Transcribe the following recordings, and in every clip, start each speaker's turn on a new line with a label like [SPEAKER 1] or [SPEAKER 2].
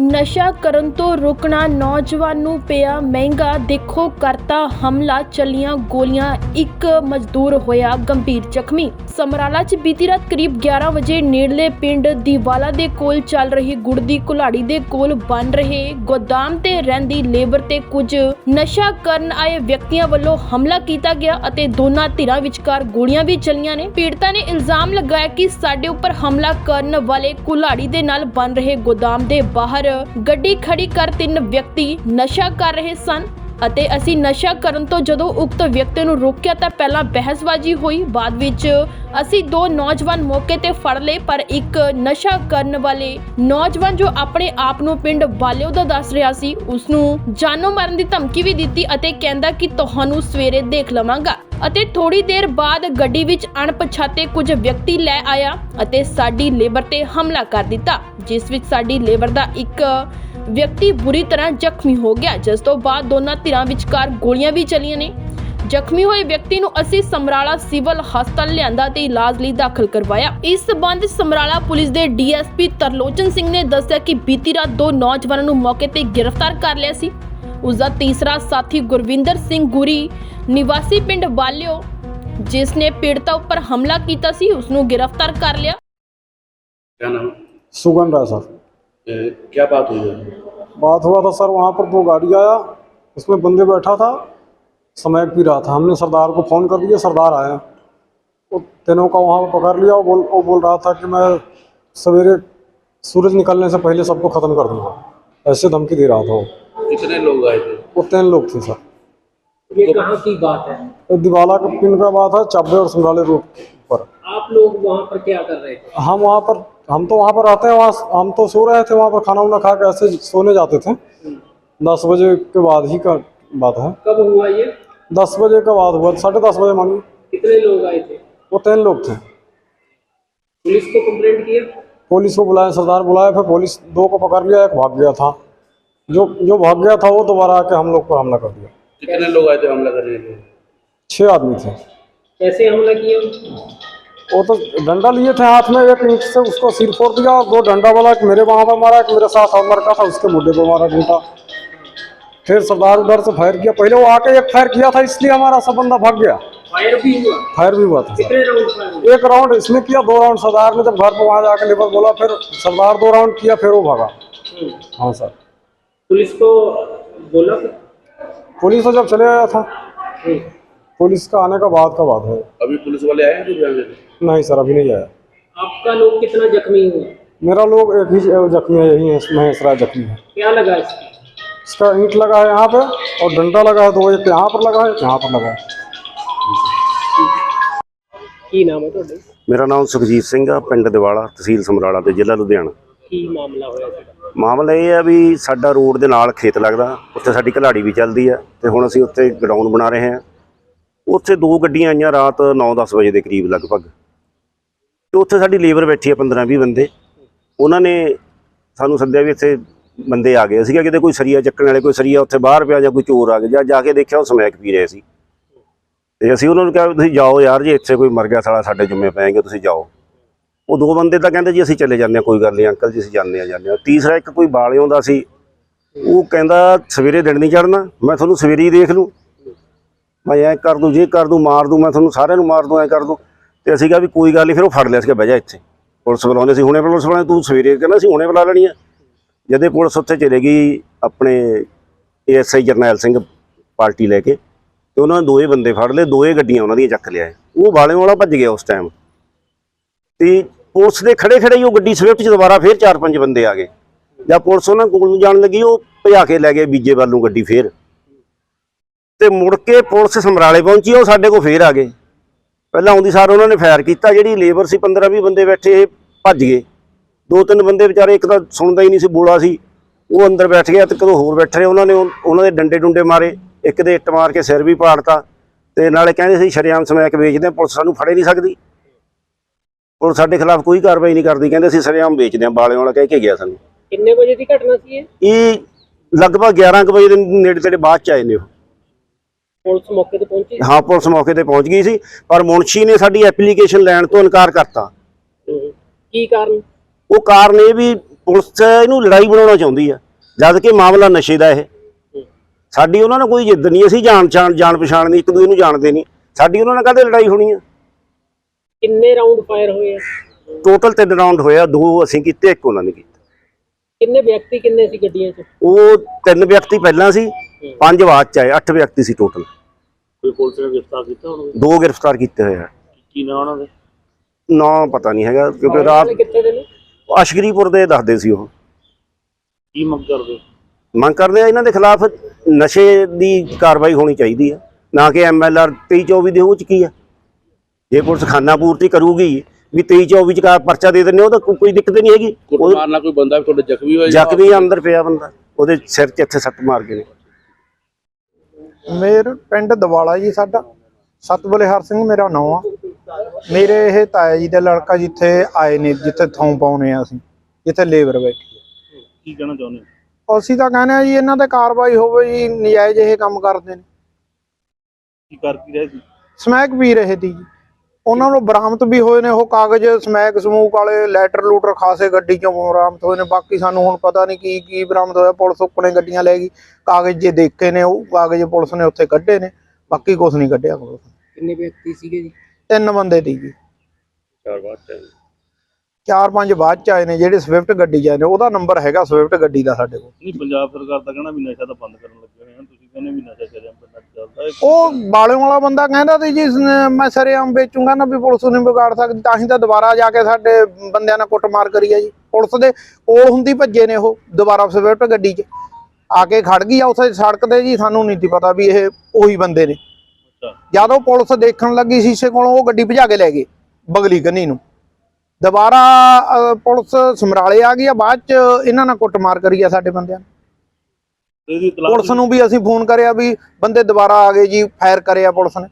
[SPEAKER 1] ਨਸ਼ਾ ਕਰਨ ਤੋਂ ਰੁਕਣਾ ਨੌਜਵਾਨ ਨੂੰ ਪਿਆ ਮਹਿੰਗਾ, ਦੇਖੋ ਕਰਤਾ ਹਮਲਾ, ਚੱਲੀਆਂ ਗੋਲੀਆਂ, ਇੱਕ ਮਜ਼ਦੂਰ ਹੋਇਆ ਗੰਭੀਰ ਜ਼ਖਮੀ। ਸਮਰਾਲਾ 'ਚ ਬੀਤੀ ਰਾਤ ਕਰੀਬ 11 ਵਜੇ ਨੇੜਲੇ ਪਿੰਡ ਦੀਵਾਲਾ ਦੇ ਕੋਲ ਚੱਲ ਰਹੀ ਗੁੜ ਦੀ ਕੁਲਾੜੀ ਦੇ ਕੋਲ ਬਣ ਰਹੇ ਗੋਦਾਮ ਤੇ ਰਹਿੰਦੀ ਲੇਬਰ ਤੇ ਕੁਝ ਨਸ਼ਾ ਕਰਨ ਆਏ ਵਿਅਕਤੀਆਂ ਵੱਲੋਂ ਹਮਲਾ ਕੀਤਾ ਗਿਆ ਅਤੇ ਦੋਨਾਂ ਧਿਰਾਂ ਵਿਚਕਾਰ ਗੋਲੀਆਂ ਵੀ ਚੱਲੀਆਂ ਨੇ। ਪੀੜਤਾ ਨੇ ਇਲਜ਼ਾਮ ਲਗਾਇਆ ਕਿ ਸਾਡੇ ਉੱਪਰ ਹਮਲਾ ਕਰਨ ਵਾਲੇ ਕੁਲਾੜੀ ਦੇ ਨਾਲ ਬਣ ਰਹੇ ਗੋਦਾਮ ਦੇ ਬਾਹਰ ਗੱਡੀ ਖੜੀ ਕਰ ਤਿੰਨ ਵਿਅਕਤੀ ਨਸ਼ਾ ਕਰ ਰਹੇ ਸਨ ਅਤੇ ਅਸੀਂ ਨਸ਼ਾ ਕਰਨ ਤੋਂ ਜਦੋਂ ਉਕਤ ਵਿਅਕਤੀ ਨੂੰ ਰੋਕਿਆ ਤਾਂ ਪਹਿਲਾਂ ਬਹਿਸਬਾਜ਼ੀ ਹੋਈ। ਬਾਅਦ ਵਿੱਚ ਅਸੀਂ ਦੋ ਨੌਜਵਾਨ ਮੌਕੇ ਤੇ ਫੜ ਲਏ, ਪਰ ਇੱਕ ਨਸ਼ਾ ਕਰਨ ਵਾਲੇ ਨੌਜਵਾਨ ਜੋ ਆਪਣੇ ਆਪ ਨੂੰ ਪਿੰਡ ਬਾਲਿਓ ਦਾ ਦੱਸ ਰਿਹਾ ਸੀ ਉਸ ਨੂੰ ਜਾਨੋਂ ਮਾਰਨ ਦੀ ਧਮਕੀ ਵੀ ਦਿੱਤੀ ਅਤੇ ਕਹਿੰਦਾ ਕਿ ਤੁਹਾਨੂੰ ਸਵੇਰੇ ਦੇਖ ਲਵਾਂਗਾ। ਅਤੇ ਥੋੜੀ ਦੇਰ ਬਾਅਦ ਗੱਡੀ ਵਿੱਚ ਅਣਪਛਾਤੇ ਕੁਝ ਵਿਅਕਤੀ ਲੈ ਆਇਆ ਅਤੇ ਸਾਡੀ ਲੇਬਰ ਤੇ ਹਮਲਾ ਕਰ ਦਿੱਤਾ, ਜਿਸ ਵਿੱਚ ਸਾਡੀ ਲੇਬਰ ਦਾ ਇੱਕ ਵਿਅਕਤੀ ਬੁਰੀ ਤਰ੍ਹਾਂ ਜ਼ਖਮੀ ਹੋ ਗਿਆ, ਜਿਸ ਤੋਂ ਬਾਅਦ ਦੋਨਾਂ ਧਿਰਾਂ ਵਿਚਕਾਰ ਗੋਲੀਆਂ ਵੀ ਚੱਲੀਆਂ ਨੇ। ਜ਼ਖਮੀ ਹੋਏ ਵਿਅਕਤੀ ਨੂੰ ਅਸੀਂ ਸਮਰਾਲਾ ਸਿਵਲ ਹਸਪਤਾਲ ਲਿਆਂਦਾ ਤੇ ਇਲਾਜ ਲਈ ਦਾਖਲ ਕਰਵਾਇਆ। ਇਸ ਸਬੰਧ ਸਮਰਾਲਾ ਪੁਲਿਸ ਦੇ ਡੀਐਸਪੀ ਤਰਲੋਚਨ ਸਿੰਘ ਨੇ ਦੱਸਿਆ ਕਿ ਬੀਤੀ ਰਾਤ ਦੋ ਨੌਜਵਾਨਾਂ ਨੂੰ ਮੌਕੇ ਤੇ ਗ੍ਰਿਫਤਾਰ ਕਰ ਲਿਆ ਸੀ। ਉਸ ਦਾ ਤੀਸਰਾ ਸਾਥੀ ਗੁਰਵਿੰਦਰ ਸਿੰਘ ਗੁਰੀ ਨਿਵਾਸੀ ਪਿੰਡ ਬਾਲਿਓ ਜਿਸ ਨੇ ਪੀੜਤਾ ਉੱਪਰ ਹਮਲਾ ਕੀਤਾ ਸੀ ਉਸ ਨੂੰ ਗ੍ਰਿਫਤਾਰ ਕਰ ਲਿਆ
[SPEAKER 2] क्या नाम
[SPEAKER 3] सुगन रहा सर
[SPEAKER 2] ए, क्या बात हुई है
[SPEAKER 3] बात हुआ था सर वहाँ पर दो गाड़ी आया उसमें बंदे बैठा था समय पी रहा था हमने सरदार को फ़ोन कर दिया सरदार आया वो तीनों का वहाँ पर पकड़ लिया वो बोल वो बोल रहा था कि मैं सवेरे सूरज निकलने से पहले सबको ख़त्म कर दूंगा ऐसे धमकी दे रहा था वो
[SPEAKER 2] कितने लोग आए थे?
[SPEAKER 3] वो तीन लोग थे सर।
[SPEAKER 4] ये तो कहाँ की बात है?
[SPEAKER 3] दिवाला का पिन का बात है चाबे और समराले रोड पर।
[SPEAKER 4] आप लोग वहाँ पर क्या कर रहे थे?
[SPEAKER 3] हम वहाँ पर हम तो वहाँ पर रहते हैं वहाँ हम तो सो रहे थे वहाँ पर खाना वाना खा के ऐसे सोने जाते थे। दस बजे के बाद ही का बात है।
[SPEAKER 4] कब हुआ ये?
[SPEAKER 3] दस बजे का बाद हुआ साढ़े दस बजे मानिए
[SPEAKER 4] कितने लोग आए थे?
[SPEAKER 3] वो तीन लोग थे।
[SPEAKER 4] पुलिस को कंप्लेंट किया?
[SPEAKER 3] पुलिस को बुलाया सरदार बुलाया फिर पुलिस दो को पकड़ लिया एक भाग गया था। जो जो भाग गया था वो दोबारा आके हम लोग पर हमला कर दिया।
[SPEAKER 2] कितने लोग आए थे हमला करने के लिए?
[SPEAKER 3] छः आदमी थे।
[SPEAKER 4] कैसे हमला किया
[SPEAKER 3] वो तो डंडा लिए थे हाथ में एक ईंट से उसको सिर फोड़ दिया और दो डंडा वाला एक मेरे वहाँ पर मारा एक मेरे साथ और लड़का था उसके मुड्ढे पर मारा डंडा। फिर सरदार उधर से फायर किया। पहले वो आके एक फायर किया था इसलिए हमारा सब बंदा भाग गया।
[SPEAKER 4] फायर भी हुआ?
[SPEAKER 3] फायर भी हुआ था
[SPEAKER 4] कितने राउंड हुए?
[SPEAKER 3] एक राउंड इसने किया दो राउंड सरदार ने जब घर पर वहाँ जाकर लेबर बोला फिर सरदार दो राउंड किया फिर वो भागा।
[SPEAKER 4] हम्म।
[SPEAKER 3] हाँ सर।
[SPEAKER 4] पुलिस को बोला फिर?
[SPEAKER 3] पुलिस तो जब चले आया था
[SPEAKER 4] हम्म।
[SPEAKER 3] पुलिस का आने का बाद का बात है
[SPEAKER 2] अभी पुलिस वाले आए हैं जो ध्यान देने
[SPEAKER 3] नहीं सर अभी नहीं आया
[SPEAKER 4] आपका लोग कितना जख्मी हुआ
[SPEAKER 3] मेरा लोग एक ही जख्मी है यही है महेश राय जख्मी है
[SPEAKER 4] क्या लगा इसका
[SPEAKER 3] इसका ईंट लगा है यहाँ पे और डंडा लगा है दो एक यहाँ पर लगा है एक यहाँ पर लगा है
[SPEAKER 4] ਕੀ ਨਾਮ ਹੈ ਤੁਹਾਡਾ
[SPEAKER 5] ਮੇਰਾ ਨਾਮ ਸੁਖਜੀਤ ਸਿੰਘ ਆ ਪਿੰਡ ਦਿਵਾਲਾ ਤਹਿਸੀਲ ਸਮਰਾਲਾ ਤੇ ਜ਼ਿਲ੍ਹਾ ਲੁਧਿਆਣਾ
[SPEAKER 4] ਕੀ ਮਾਮਲਾ ਹੋਇਆ ਸੀਗਾ
[SPEAKER 5] ਮਾਮਲਾ ਇਹ ਆ ਵੀ ਸਾਡਾ ਰੋਡ ਦੇ ਨਾਲ ਖੇਤ ਲੱਗਦਾ, ਉੱਥੇ ਸਾਡੀ ਘਲਾੜੀ ਵੀ ਚੱਲਦੀ ਆ ਤੇ ਹੁਣ ਅਸੀਂ ਉੱਥੇ ਗਰਾਊਂਡ ਬਣਾ ਰਹੇ ਹਾਂ। ਉੱਥੇ ਦੋ ਗੱਡੀਆਂ ਆਈਆਂ ਰਾਤ 9-10 ਵਜੇ ਦੇ ਕਰੀਬ ਲਗਭਗ। ਤੇ ਉੱਥੇ ਸਾਡੀ ਲੇਬਰ ਬੈਠੀ ਆ 15-20 ਬੰਦੇ। ਉਹਨਾਂ ਨੇ ਸਾਨੂੰ ਸੱਦਿਆ ਵੀ ਇੱਥੇ ਬੰਦੇ ਆ ਗਏ। ਸੀਗਾ ਕਿਤੇ ਕੋਈ ਸਰੀਆ ਚੱਕਣ ਵਾਲੇ, ਕੋਈ ਸਰੀਆ ਉੱਥੇ ਬਾਹਰ ਪਿਆ ਜਾਂ ਕੋਈ ਚੋਰ ਆ ਗਿਆ, ਜਾਂ ਜਾ ਕੇ ਦੇਖਿਆ ਉਹ ਸਮੈਕ ਪੀ ਰਹੇ ਸੀ। ਤੇ ਅਸੀਂ ਉਹਨਾਂ ਨੂੰ ਕਿਹਾ ਵੀ ਤੁਸੀਂ ਜਾਓ ਯਾਰ ਜੇ, ਇੱਥੇ ਕੋਈ ਮਰ ਗਿਆ ਸਾਲਾ, ਸਾਡੇ ਜੁੰਮੇ ਪੈਣਗੇ ਤੁਸੀਂ ਜਾਓ। ਉਹ ਦੋ ਬੰਦੇ ਤਾਂ ਕਹਿੰਦੇ ਜੀ ਅਸੀਂ ਚਲੇ ਜਾਂਦੇ ਹਾਂ, ਕੋਈ ਗੱਲ ਨਹੀਂ, ਅੰਕਲ ਜੀ ਅਸੀਂ ਜਾਂਦੇ ਆ ਜਾਂਦੇ ਆ ਤੀਸਰਾ ਇੱਕ ਕੋਈ ਬਾਲਿਓਂ ਦਾ ਸੀ, ਉਹ ਕਹਿੰਦਾ ਸਵੇਰੇ ਦਿਨ ਨਹੀਂ ਚੜਨਾ ਮੈਂ ਤੁਹਾਨੂੰ ਸਵੇਰੇ ਹੀ ਦੇਖ ਲੂੰ। ਮੈਂ ਐ ਕਰ ਦੂੰ, ਜੇ ਕਰ ਦੂੰ, ਮਾਰ ਦੂੰ, ਮੈਂ ਤੁਹਾਨੂੰ ਸਾਰਿਆਂ ਨੂੰ ਮਾਰ ਦੂੰ, ਐ ਕਰ ਦੂੰ। ਤੇ ਅਸੀਂ ਕਿਹਾ ਵੀ ਕੋਈ ਗੱਲ ਨਹੀਂ, ਫਿਰ ਉਹ ਫੜ ਲਿਆ ਸੀ ਬਹਿ ਜਾ ਇੱਥੇ। ਪੁਲਿਸ ਬੁਲਾਉਂਦੇ ਸੀ, ਹੁਣੇ ਪੁਲਿਸ ਬੁਲਾਉਂਦੇ, ਤੂੰ ਸਵੇਰੇ ਕਹਿੰਦਾ ਸੀ, ਹੁਣੇ ਬੁਲਾ ਲੈਣੀ ਆ। ਜਦੇ ਪੁਲਿਸ ਉੱਥੇ ਚਲੇ ਗਈ, ਆਪਣੇ ਏਐਸਆਈ ਜਰਨੈਲ ਸਿੰਘ ਪਾਰਟੀ ਲੈ ਕੇ, ਤੇ ਉਹਨਾਂ ਨੇ ਦੋਏ ਬੰਦੇ ਫੜ ਲਏ, ਦੋਏ ਗੱਡੀਆਂ ਉਹਨਾਂ ਦੀਆਂ ਚੱਕ ਲਿਆ। ਉਹ ਵਾਲਿਆਂ ਵਾਲਾ ਭੱਜ ਗਿਆ ਉਸ ਟਾਈਮ ਤੇ ਪੁਲਿਸ ਦੇ ਖੜੇ ਖੜੇ ਹੀ ਉਹ ਗੱਡੀ ਸਵਿਫਟ 'ਚ ਦੁਬਾਰਾ ਫੇਰ ਚਾਰ ਪੰਜ ਬੰਦੇ ਆ ਗਏ। ਜਾਂ ਪੁਲਿਸ ਉਹਨਾਂ ਕੋਲ ਨੂੰ ਜਾਣ ਲੱਗੀ ਉਹ ਭਜਾ ਕੇ ਲੈ ਗਏ ਬੀਜੇ ਵੱਲ ਨੂੰ ਗੱਡੀ ਫੇਰ। ਤੇ ਮੁੜ ਕੇ ਪੁਲਿਸ ਸਮਰਾਲੇ ਪਹੁੰਚੀ ਉਹ ਸਾਡੇ ਕੋਲ ਫੇਰ ਆ ਗਏ। ਪਹਿਲਾਂ ਆਉਂਦੀ ਸਾਰ ਉਹਨਾਂ ਨੇ ਫਾਇਰ ਕੀਤਾ ਜਿਹੜੀ ਲੇਬਰ ਸੀ 15 20 ਬੰਦੇ ਬੈਠੇ ਇਹ ਭੱਜ ਗਏ। ਦੋ ਤਿੰਨ ਬੰਦੇ ਵਿਚਾਰੇ ਇੱਕ ਤਾਂ ਸੁਣਦਾ ਹੀ ਨਹੀਂ ਸੀ ਬੋਲਾ ਸੀ। ਉਹ ਅੰਦਰ ਬੈਠ ਗਿਆ ਤੇ ਕਦੋਂ ਹੋਰ ਬੈਠੇ ਰਹੇ ਉਹਨਾਂ ਨੇ ਉਹਨਾਂ ਦੇ ਡੰਡੇ ਡੁੰਡੇ ਮਾਰੇ ਇੱਕ ਦੇ ਇੱਟ ਮਾਰ ਕੇ ਸਿਰ ਵੀ ਪਾੜਤਾ। ਤੇ ਨਾਲੇ ਕਹਿੰਦੇ ਸੀ ਸ਼ਰੇਆਮ ਸਮੈਕ ਵੇਚਦੇ ਹਾਂ, ਪੁਲਿਸ ਸਾਨੂੰ ਫੜੇ ਨਹੀਂ ਸਕਦੀ। ਪੁਲਿਸ ਸਾਡੇ ਖਿਲਾਫ ਕੋਈ ਕਾਰਵਾਈ ਨਹੀਂ ਕਰਦੀ ਕਹਿੰਦੇ ਅਸੀਂ ਸ਼ਰੇਆਮ ਵੇਚਦੇ ਹਾਂ ਬਾਲਿਆਂ ਵਾਲਾ ਕਹਿ ਕੇ ਗਿਆ ਸਾਨੂੰ।
[SPEAKER 4] ਕਿੰਨੇ ਵਜੇ ਦੀ ਘਟਨਾ ਸੀ ਇਹ?
[SPEAKER 5] ਇਹ ਲਗਭਗ 11 ਕੁ ਵਜੇ ਦੇ ਨੇੜੇ ਤੇੜੇ ਬਾਅਦ ਚ ਆਏ ਨੇ ਉਹ।
[SPEAKER 4] ਪੁਲਿਸ ਮੌਕੇ ਤੇ ਪਹੁੰਚੀ?
[SPEAKER 5] ਹਾਂ ਪੁਲਿਸ ਮੌਕੇ ਤੇ ਪਹੁੰਚ ਗਈ ਸੀ ਪਰ ਮੁਨਸ਼ੀ ਨੇ ਸਾਡੀ ਐਪਲੀਕੇਸ਼ਨ ਲੈਣ ਤੋਂ ਇਨਕਾਰ ਕਰਤਾ।
[SPEAKER 4] ਕੀ ਕਾਰਨ?
[SPEAKER 5] ਉਹ ਕਾਰਨ ਇਹ ਵੀ ਪੁਲਿਸ ਇਹਨੂੰ ਲੜਾਈ ਬਣਾਉਣਾ ਚਾਹੁੰਦੀ ਆ ਜਦ ਕਿ ਮਾਮਲਾ ਨਸ਼ੇ ਦਾ ਇਹ। ਸਾਡੀ ਉਹਨਾਂ ਨਾਲ ਕੋਈ ਜਿੱਦ ਨਹੀਂ ਅਸੀਂ ਜਾਣ ਜਾਣ ਪਛਾਣ ਨਹੀਂ ਇੱਕ ਦੂਜੇ ਨੂੰ ਜਾਣਦੇ ਨਹੀਂ। ਸਾਡੀ ਉਹਨਾਂ ਨਾਲ ਕਾਹਦੇ ਲੜਾਈ ਹੋਣੀ ਆ?
[SPEAKER 4] ਕਿੰਨੇ ਰਾਉਂਡ ਫਾਇਰ ਹੋਏ ਆ?
[SPEAKER 5] ਟੋਟਲ ਤਿੰਨ ਰਾਉਂਡ ਹੋਇਆ ਦੋ ਅਸੀਂ ਕੀਤੇ ਇੱਕ ਉਹਨਾਂ ਨੇ ਕੀਤਾ।
[SPEAKER 4] ਕਿੰਨੇ ਵਿਅਕਤੀ ਕਿੰਨੇ ਸੀ ਗੱਡੀਆਂ 'ਚ?
[SPEAKER 5] ਉਹ ਤਿੰਨ ਵਿਅਕਤੀ ਪਹਿਲਾਂ ਸੀ ਪੰਜ ਬਾਅਦ ਚ ਆਏ ਅੱਠ ਵਿਅਕਤੀ ਸੀ ਟੋਟਲ
[SPEAKER 4] ਕੋਈ ਪੁਲਿਸ ਨੇ ਗ੍ਰਿਫਤਾਰ ਕੀਤਾ ਉਹਨਾਂ
[SPEAKER 5] ਦੋ ਗ੍ਰਿਫਤਾਰ ਕੀਤੇ ਹੋਏ ਆ।
[SPEAKER 4] ਕੀ ਨਾ ਉਹਨਾਂ ਦੇ?
[SPEAKER 5] ਨਾ ਪਤਾ ਨਹੀਂ ਹੈਗਾ ਕਿਉਂਕਿ ਰਾਤ
[SPEAKER 4] ਕਿੱਥੇ ਦੇ ਨੇ?
[SPEAKER 5] ਅਸ਼ਗਰੀਪੁਰ ਦੇ ਦੱਸਦੇ ਸੀ ਉਹ।
[SPEAKER 4] ਕੀ ਮੰਗ ਕਰਦੇ?
[SPEAKER 5] ਮੰਗ ਕਰਦੇ ਆ ਇਹਨਾਂ ਦੇ ਖਿਲਾਫ ਨਸ਼ੇ ਦੀ ਕਾਰਵਾਈ ਹੋਣੀ ਚਾਹੀਦੀ ਹੈ ਨਾ ਕਿ ਐਮਐਲਆਰ 23 24 ਦੇ ਉਹ ਚ ਕੀ ਆ। ਜੇ ਪੁਲਿਸ ਖਾਨਾ ਪੂਰਤੀ ਕਰੂਗੀ ਵੀ 23 24 ਚ ਕਾ ਪਰਚਾ ਦੇ ਦਿੰਨੇ ਉਹ ਤਾਂ ਕੋਈ ਦਿੱਕਤ ਨਹੀਂ ਹੈਗੀ।
[SPEAKER 2] ਕੁੱਟ ਮਾਰ ਨਾਲ ਕੋਈ ਬੰਦਾ ਤੁਹਾਡੇ ਜ਼ਖਮੀ ਹੋਇਆ
[SPEAKER 5] ਜ਼ਖਮੀ ਅੰਦਰ ਪਿਆ ਬੰਦਾ ਉਹਦੇ ਸਿਰ ਤੇ ਇੱਥੇ ਸੱਟ ਮਾਰ ਗਏ
[SPEAKER 6] ਮੇਰ ਪਿੰਡ ਦਵਾਲਾ ਜੀ ਸਾਡਾ। ਸਤਬਲੇਹਰ ਸਿੰਘ ਮੇਰਾ ਨਾਮ ਆ। ਮੇਰੇ ਇਹ ਤਾਇਆ ਜੀ ਦਾ ਲੜਕਾ ਜਿੱਥੇ ਆਏ ਨੇ ਜਿੱਥੇ ਥਾਂ ਪਾਉਨੇ ਆ ਅਸੀਂ ਜਿੱਥੇ ਲੇਬਰ ਬੈਠੀ ਹੈ
[SPEAKER 4] ਕੀ ਕਹਿਣਾ ਚਾਹੁੰਦੇ
[SPEAKER 6] ਅਸੀਂ ਤਾਂ ਕਹਿੰਦੇ ਆ ਜੀ ਇਹਨਾਂ ਤੇ ਕਾਰਵਾਈ ਹੋਵੇ ਜੀ ਨਜਾਇਜ਼ ਇਹ ਕੰਮ ਕਰਦੇ ਨੇ।
[SPEAKER 4] ਕੀ ਕਰ ਰਹੇ ਸੀ?
[SPEAKER 6] ਸਮੈਕ ਪੀ ਰਹੇ ਸੀ ਜੀ। ਉਹਨਾਂ ਨੂੰ ਬਰਾਮਦ ਵੀ ਹੋਏ ਨੇ ਉਹ ਕਾਗਜ਼ ਸਮੈਕ ਸਮੂਕ ਵਾਲੇ ਲੈਟਰ ਲੂਟਰ ਖਾਸੇ ਗੱਡੀ ਚੋਂ ਬਰਾਮਦ ਹੋਏ ਨੇ। ਬਾਕੀ ਸਾਨੂੰ ਹੁਣ ਪਤਾ ਨਹੀਂ ਕੀ ਕੀ ਬਰਾਮਦ ਹੋਇਆ। ਪੁਲਿਸ ਉੱਪਰੇ ਗੱਡੀਆਂ ਲੈ ਗਈ। ਕਾਗਜ਼ ਜੇ ਦੇਖੇ ਨੇ ਉਹ ਕਾਗਜ਼ ਪੁਲਿਸ ਨੇ ਉੱਥੇ ਕੱਢੇ ਨੇ। ਬਾਕੀ ਕੁਝ ਨਹੀਂ ਕੱਢਿਆ ਕੋਲ
[SPEAKER 4] ਕਿੰਨੇ ਵਿਅਕਤੀ ਸੀਗੇ ਜੀ?
[SPEAKER 6] ਤਿੰਨ ਬੰਦੇ ਸੀ ਜੀ।
[SPEAKER 2] ਚਾਰ ਬਾਅਦ
[SPEAKER 6] ਚਾਰ ਪੰਜ ਬਾਅਦ ਚ ਆਏ ਨੇ ਜਿਹੜੇ ਸਵਿਫਟ ਗੱਡੀ 'ਚ ਆਏ ਨੇ ਉਹਦਾ ਨੰਬਰ ਹੈਗਾ ਸਵਿਫਟ ਗੱਡੀ ਦਾ ਸਾਡੇ ਕੋਲ।
[SPEAKER 7] ਨਹੀਂ ਪੰਜਾਬ ਸਰਕਾਰ ਤਾਂ ਕਹਿਣਾ ਵੀ ਨਸ਼ਾ ਤਾਂ ਬੰਦ ਕਰਨ ਲੱਗੇ ਹੋਏ ਹਨ ਤੁਸੀਂ ਕਹਿੰਦੇ ਵੀ ਨਸ਼ਾ ਚੱਲਿਆ ਪਿੰਡਾਂ 'ਚ ਚੱਲਦਾ
[SPEAKER 6] ਉਹ ਬਾਲਿਆਂ ਵਾਲਾ ਬੰਦਾ ਕਹਿੰਦਾ ਸੀ ਜੀ ਇਸਨੇ- ਮੈਂ ਸਰੇਆਮ ਵੇਚੂੰਗਾ ਨਾ ਵੀ ਪੁਲਿਸ ਨਹੀਂ ਵਿਗਾੜ ਸਕਦੀ ਤਾਂ ਹੀ ਤਾਂ ਦੁਬਾਰਾ ਜਾ ਕੇ ਸਾਡੇ ਬੰਦਿਆਂ ਨਾਲ ਕੁੱਟਮਾਰ ਕਰੀ ਆ ਜੀ। ਪੁਲਿਸ ਦੇ ਕੋਲ ਹੁੰਦੀ ਭੱਜੇ ਨੇ ਉਹ ਦੁਬਾਰਾ ਸਵਿਫਟ ਗੱਡੀ 'ਚ ਆ ਕੇ ਖੜ ਗਈ ਆ ਉੱਥੇ ਸੜਕ ਤੇ ਜੀ ਸਾਨੂੰ ਨਹੀਂ ਸੀ ਪਤਾ ਵੀ ਇਹ ਉਹੀ ਬੰਦੇ ਨੇ। ਜਦੋਂ ਪੁਲਿਸ ਦੇਖਣ ਲੱਗੀ ਸ਼ੀਸ਼ੇ ਕੋਲੋਂ ਉਹ ਗੱਡੀ ਭਜਾ ਕੇ ਲੈ ਗਏ ਬਗਲੀ ਕੰਨੀ ਨੂੰ। ਦੁਬਾਰਾ ਪੁਲਿਸ ਸਮਰਾਲੇ ਆ ਗਈ ਆ ਬਾਅਦ ਚ ਇਹਨਾਂ ਨਾਲ ਕੁੱਟਮਾਰ ਕਰੀ ਆ ਸਾਡੇ ਬੰਦਿਆਂ ਨੇ। ਪੁਲਿਸ ਨੂੰ ਵੀ ਅਸੀਂ ਫੋਨ ਕਰਿਆ ਵੀ ਬੰਦੇ ਦੁਬਾਰਾ ਆ ਗਏ ਜੀ ਫਾਇਰ ਕਰਿਆ ਪੁਲਿਸ ਨੇ।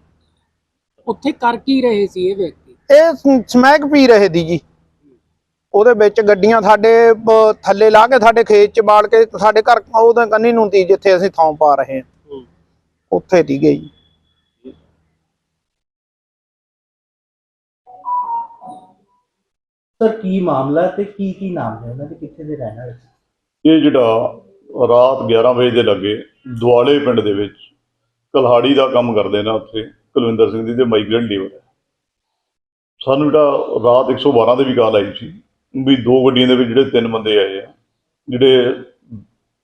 [SPEAKER 4] ਉੱਥੇ ਕਰ ਕੀ ਰਹੇ ਸੀ ਇਹ ਵਿਅਕਤੀ?
[SPEAKER 6] ਇਹ ਸਮੈਕ ਪੀ ਰਹੇ ਦੀ ਜੀ। ਉਹਦੇ ਵਿੱਚ ਗੱਡੀਆਂ ਸਾਡੇ ਥੱਲੇ ਲਾ ਕੇ ਸਾਡੇ ਖੇਤ ਚ ਬਾੜ ਕੇ ਸਾਡੇ ਘਰ ਉਹਦੇ ਕੰਨੀ ਨੂੰ ਤੀ ਜਿੱਥੇ ਅਸੀਂ ਥਾਂ ਪਾ ਰਹੇ ਹਾਂ। ਉੱਥੇ ਦੀ ਗਈ।
[SPEAKER 8] ਸਰ, ਕੀ ਮਾਮਲਾ ਹੈ ਤੇ ਕੀ ਕੀ ਨਾਮ ਹੈ ਉਹਨਾਂ ਦੇ? ਕਿੱਥੇ ਦੇ ਰਹਿਣ ਵਾਲੇ ਸੀ?
[SPEAKER 7] ਇਹ ਜਿਹੜਾ ਰਾਤ 11 ਵਜੇ ਦੇ ਲੱਗੇ ਦੁਆਲੇ ਪਿੰਡ ਦੇ ਵਿੱਚ ਕਲਹਾੜੀ ਦਾ ਕੰਮ ਕਰਦੇ ਨੇ ਉੱਥੇ, ਕੁਲਵਿੰਦਰ ਸਿੰਘ ਜੀ ਦੇ ਮਾਈਗ੍ਰੈਂਟ ਲੀਵਰ ਹੈ ਸਾਨੂੰ ਜਿਹੜਾ ਰਾਤ 112 ਦੇ ਵੀ ਕਾਲ ਆਈ ਸੀ ਵੀ ਦੋ ਗੱਡੀਆਂ ਦੇ ਵਿੱਚ ਜਿਹੜੇ ਤਿੰਨ ਬੰਦੇ ਆਏ ਆ, ਜਿਹੜੇ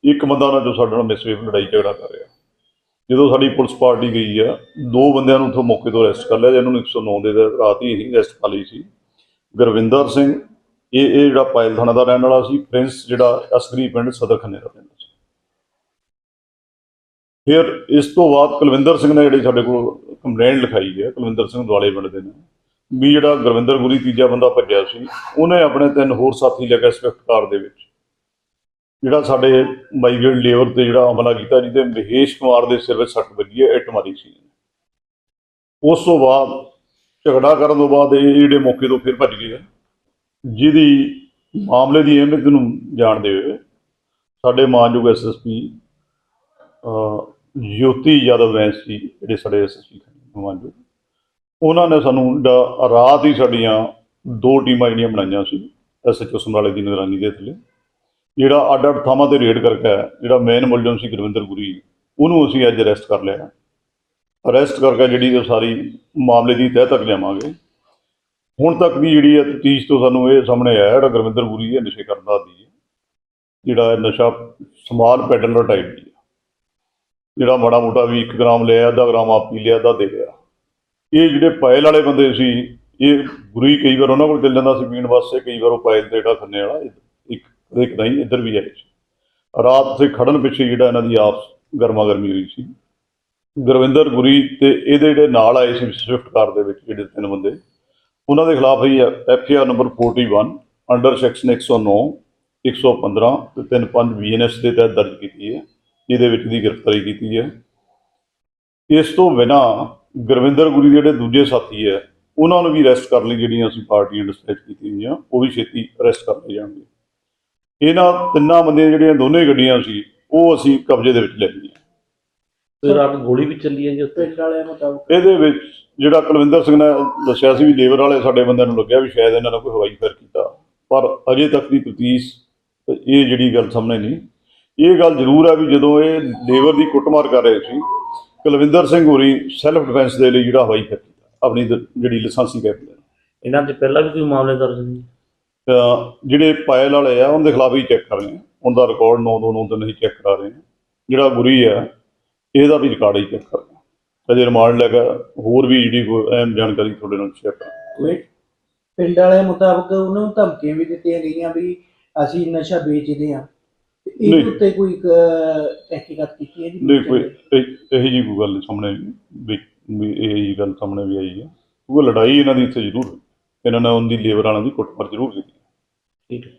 [SPEAKER 7] ਇੱਕ ਬੰਦਾ ਉਹਨਾਂ ਚੋਂ ਸਾਡੇ ਨਾਲ ਮਿਸਵੇਵ ਲੜਾਈ ਝਗੜਾ ਕਰ ਰਿਹਾ। ਜਦੋਂ ਸਾਡੀ ਪੁਲਿਸ ਪਾਰਟੀ ਗਈ ਆ, ਦੋ ਬੰਦਿਆਂ ਨੂੰ ਉੱਥੋਂ ਮੌਕੇ ਤੋਂ ਅਰੈਸਟ ਕਰ ਲਿਆ, ਜਿਹਨਾਂ ਨੂੰ 109 ਦੇ ਤਹਿਤ ਰਾਤ ਹੀ ਅਸੀਂ ਅਰੈਸਟ ਕਰ ਲਈ ਸੀ। ਗੁਰਵਿੰਦਰ ਸਿੰਘ, ਇਹ ਇਹ ਜਿਹੜਾ ਪਾਇਲ ਥਾਣਾ ਦਾ ਰਹਿਣ ਵਾਲਾ ਸੀ, ਪ੍ਰਿੰਸ ਜਿਹੜਾ ਅਸਗਰੀ ਪਿੰਡ ਸਦਰਖਨੇ ਦਾ ਰਹਿੰਦਾ ਸੀ। ਫਿਰ ਇਸ ਤੋਂ ਬਾਅਦ ਕੁਲਵਿੰਦਰ ਸਿੰਘ ਨੇ ਜਿਹੜੀ ਸਾਡੇ ਕੋਲ ਕੰਪਲੇਂਟ ਲਿਖਾਈ ਹੈ, ਕੁਲਵਿੰਦਰ ਸਿੰਘ ਦੁਆਲੇ ਪਿੰਡ ਦੇ ਨੇ, ਵੀ ਜਿਹੜਾ ਗੁਰਵਿੰਦਰ ਗੁਰੀ ਤੀਜਾ ਬੰਦਾ ਭੱਜਿਆ ਸੀ, ਉਹਨੇ ਆਪਣੇ ਤਿੰਨ ਹੋਰ ਸਾਥੀ ਲੈ ਕੇ ਸਵਿਫਟ ਕਾਰ ਦੇ ਵਿੱਚ, ਜਿਹੜਾ ਸਾਡੇ ਮਾਈਗ੍ਰੇਟ ਲੇਬਰ ਤੇ ਜਿਹੜਾ ਹਮਲਾ ਕੀਤਾ, ਜਿਹਦੇ ਮਹੇਸ਼ ਕੁਮਾਰ ਦੇ ਸਿਰ ਵਿੱਚ ਸੱਟ ਵੱਜੀ ਹੈ, ਇੱਟ ਮਾਰੀ ਸੀ। ਉਸ ਤੋਂ ਬਾਅਦ ਝਗੜਾ ਕਰਨ ਤੋਂ ਬਾਅਦ ਇਹ ਜਿਹੜੇ ਮੌਕੇ ਤੋਂ ਫਿਰ ਭੱਜ ਗਏ ਆ, ਜਿਹਦੀ ਮਾਮਲੇ ਦੀ ਅਹਿਮੀਅਤ ਨੂੰ ਜਾਣਦੇ ਹੋਏ ਸਾਡੇ ਮਾਨਯੋਗ ਐਸਐਸਪੀ ਜੋਤੀ ਯਾਦਵ ਵੈਂਸ ਜੀ, ਜਿਹੜੇ ਸਾਡੇ ਐਸਐਸਪੀ ਮਾਨਯੋਗ, ਉਹਨਾਂ ਨੇ ਸਾਨੂੰ ਰਾਤ ਹੀ ਸਾਡੀਆਂ ਦੋ ਟੀਮਾਂ ਜਿਹੜੀਆਂ ਬਣਾਈਆਂ ਸੀ ਐਸਐਚਓ ਸਮਰਾਲੇ ਦੀ ਨਿਗਰਾਨੀ ਦੇ ਥੱਲੇ, ਜਿਹੜਾ ਅੱਡ ਅੱਡ ਥਾਵਾਂ ਤੇ ਰੇਡ ਕਰਕੇ ਜਿਹੜਾ ਮੇਨ ਮੁਲਜ਼ਮ ਸੀ ਗੁਰਵਿੰਦਰ ਗੁਰੀ, ਉਹਨੂੰ ਅਸੀਂ ਅੱਜ ਅਰੈਸਟ ਕਰ ਲਿਆ। ਅਰੈਸਟ ਕਰਕੇ ਜਿਹੜੀ ਉਹ ਸਾਰੀ ਮਾਮਲੇ ਦੀ ਤਹਿ ਤੱਕ ਲਿਆਵਾਂਗੇ। ਹੁਣ ਤੱਕ ਦੀ ਜਿਹੜੀ ਹੈ ਤਫਤੀਸ਼ ਤੋਂ ਸਾਨੂੰ ਇਹ ਸਾਹਮਣੇ ਆਇਆ, ਜਿਹੜਾ ਗੁਰਵਿੰਦਰ ਗੁਰੀ ਹੈ, ਨਸ਼ੇ ਕਰਨ ਦਾ ਜਿਹੜਾ ਇਹ ਨਸ਼ਾ ਸਮਾਲ ਪੈਡਲਰ ਟਾਈਪ ਦੀ ਹੈ। ਜਿਹੜਾ ਮਾੜਾ ਮੋਟਾ ਵੀ 1 ਗ੍ਰਾਮ ਲਿਆ, ਅੱਧਾ ਗ੍ਰਾਮ ਆਪ ਪੀ ਲਿਆ, ਅੱਧਾ ਦੇ ਲਿਆ। ਇਹ ਜਿਹੜੇ ਪਾਇਲ ਵਾਲੇ ਬੰਦੇ ਸੀ, ਇਹ ਗੁਰੀ ਕਈ ਵਾਰ ਉਹਨਾਂ ਕੋਲ ਚੱਲ ਜਾਂਦਾ ਸੀ ਪੀਣ ਵਾਸਤੇ, ਕਈ ਵਾਰ ਉਹ ਪਾਇਲ ਤੇ ਜਿਹੜਾ ਖੰਨੇ ਵਾਲਾ, ਇੱਕ ਇੱਕ ਨਹੀਂ, ਇੱਧਰ ਵੀ ਆਏ ਰਾਤ ਤੇ ਖੜਨ ਪਿੱਛੇ ਜਿਹੜਾ ਇਹਨਾਂ ਦੀ ਆਪਸ ਗਰਮਾ ਗਰਮੀ ਹੋਈ ਸੀ। ਗੁਰਵਿੰਦਰ ਗੁਰੀ ਤੇ ਇਹਦੇ ਜਿਹੜੇ ਨਾਲ ਆਏ ਸੀ ਸਵਿਫਟ ਕਾਰ ਦੇ ਵਿੱਚ, ਜਿਹੜੇ ਤਿੰਨ ਬੰਦੇ, ਉਹਨਾਂ ਦੇ ਖਿਲਾਫ ਹੀ F R number 41 under section 109 115 ਤੇ 35 ਬੀਐਨਐਸ ਦੇ ਤਹਿਤ ਦਰਜ ਕੀਤੀ ਹੈ ਇਹਦੇ ਵਿੱਚ ਦੀ ਗ੍ਰਿਫਤਾਰੀ ਕੀਤੀ ਹੈ। ਇਸ ਤੋਂ ਬਿਨਾ ਗੁਰਵਿੰਦਰ ਗੁਰੀ ਦੇ ਜਿਹੜੇ ਦੂਜੇ ਸਾਥੀ ਹੈ, ਉਹਨਾਂ ਨੂੰ ਵੀ ਅਰੈਸਟ ਕਰਨ ਲਈ ਜਿਹੜੀਆਂ ਅਸੀਂ ਪਾਰਟੀਆਂ ਡਿਸਪੈਚ ਕੀਤੀਆਂ ਹੋਈਆਂ, ਉਹ ਵੀ ਛੇਤੀ ਅਰੈਸਟ ਕਰ ਲਏ ਜਾਣਗੇ। ਇਹਨਾਂ ਤਿੰਨਾਂ ਬੰਦਿਆਂ ਜਿਹੜੀਆਂ ਦੋਨੇ ਗੱਡੀਆਂ ਸੀ, ਉਹ ਅਸੀਂ ਕਬਜ਼ੇ ਦੇ ਵਿੱਚ ਲੈ ਲਈਆਂ।
[SPEAKER 8] ਤੇ ਰਾਤ ਗੋਲੀ ਵੀ ਚੱਲੀ ਹੈ ਜੀ ਉੱਤੇ ਪਿੰਡ ਵਾਲਿਆਂ ਮੁਤਾਬਕ।
[SPEAKER 7] ਇਹਦੇ ਵਿੱਚ ਜਿਹੜਾ ਕੁਲਵਿੰਦਰ ਸਿੰਘ ਨੇ ਦੱਸਿਆ ਸੀ ਵੀ ਲੇਬਰ ਵਾਲੇ ਸਾਡੇ ਬੰਦਿਆਂ ਨੂੰ ਲੱਗਿਆ ਵੀ ਸ਼ਾਇਦ ਇਹਨਾਂ ਨੇ ਕੋਈ ਹਵਾਈ ਫਾਇਰ ਕੀਤਾ। ਪਰ ਅਜੇ ਤੱਕ ਦੀ ਤਫਤੀਸ਼ ਤੇ ਇਹ ਜਿਹੜੀ ਗੱਲ ਸਾਹਮਣੇ ਨਹੀਂ। ਇਹ ਗੱਲ ਜ਼ਰੂਰ ਹੈ ਵੀ ਜਦੋਂ ਇਹ ਲੇਬਰ ਦੀ ਕੁੱਟਮਾਰ ਕਰ ਰਹੇ ਸੀ ਕੁਲਵਿੰਦਰ ਸਿੰਘ ਹੋਰੀ ਸੈਲਫ ਡਿਫੈਂਸ ਦੇ ਲਈ ਜਿਹੜਾ ਹਵਾਈ ਫੈਰ ਕੀਤਾ ਆਪਣੀ ਦ- ਜਿਹੜੀ ਲਾਇਸੈਂਸੀ ਕੈਪ ਦੇ
[SPEAKER 8] ਇਹਨਾਂ ਦੇ ਪਹਿਲਾਂ ਵੀ ਕੋਈ ਮਾਮਲੇ ਦਰਜ ਨਹੀਂ
[SPEAKER 7] ਤਾਂ ਜਿਹੜੇ ਪਾਇਲ ਵਾਲੇ ਆ ਉਹਨਾਂ ਦੇ ਖਿਲਾਫ ਹੀ ਚੈੱਕ ਕਰ ਰਹੇ ਆ। ਉਹਦਾ ਰਿਕਾਰਡ 9 2 9 ਦਿਨ ਹੀ ਚੈੱਕ ਕਰਾ ਰਹੇ ਆ। ਜਿਹੜਾ ਗੁਰੀ ਆ ਇਹਦਾ ਵੀ ਰਿਕਾਰਡ ਹੀ ਚੈੱਕ ਕਰ ਆ ਅਜੇ ਰਿਮਾਂਡ ਲੈ ਕੇ ਹੋਰ ਵੀ ਜਿਹੜੀ ਕੋਈ ਅਹਿਮ ਜਾਣਕਾਰੀ ਤੁਹਾਡੇ ਨਾਲ ਸ਼ੇਅਰ ਕਰਾਂਗੇ
[SPEAKER 8] ਪਿੰਡ ਵਾਲਿਆਂ ਮੁਤਾਬਕ ਉਹਨਾਂ ਨੂੰ ਧਮਕੀਆਂ ਵੀ ਦਿੱਤੀਆਂ ਗਈਆਂ ਵੀ ਅਸੀਂ ਨਸ਼ਾ ਵੇਚਦੇ ਹਾਂ।
[SPEAKER 7] ਨਹੀਂ।
[SPEAKER 8] ਇਹ ਉੱਤੇ ਕੋਈ ਤਹਿਕੀਕਾਤ ਕੀਤੀ ਹੈ ਜੀ?
[SPEAKER 7] ਨਹੀਂ ਕੋਈ ਇਹ- ਕੋਈ ਗੱਲ ਸਾਹਮਣੇ ਵੀ ਇਹ ਜਿਹੀ ਗੱਲ ਸਾਹਮਣੇ ਵੀ ਆਈ ਹੈ। ਉਹ ਲੜਾਈ ਇਹਨਾਂ ਦੀ ਇੱਥੇ ਜ਼ਰੂਰ। ਇਹਨਾਂ ਨੇ ਉਹਦੀ ਲੇਬਰ ਵਾਲਿਆਂ ਦੀ ਕੁੱਟਮਾਰ ਜ਼ਰੂਰ ਕੀਤੀ।
[SPEAKER 8] ਠੀਕ ਹੈ।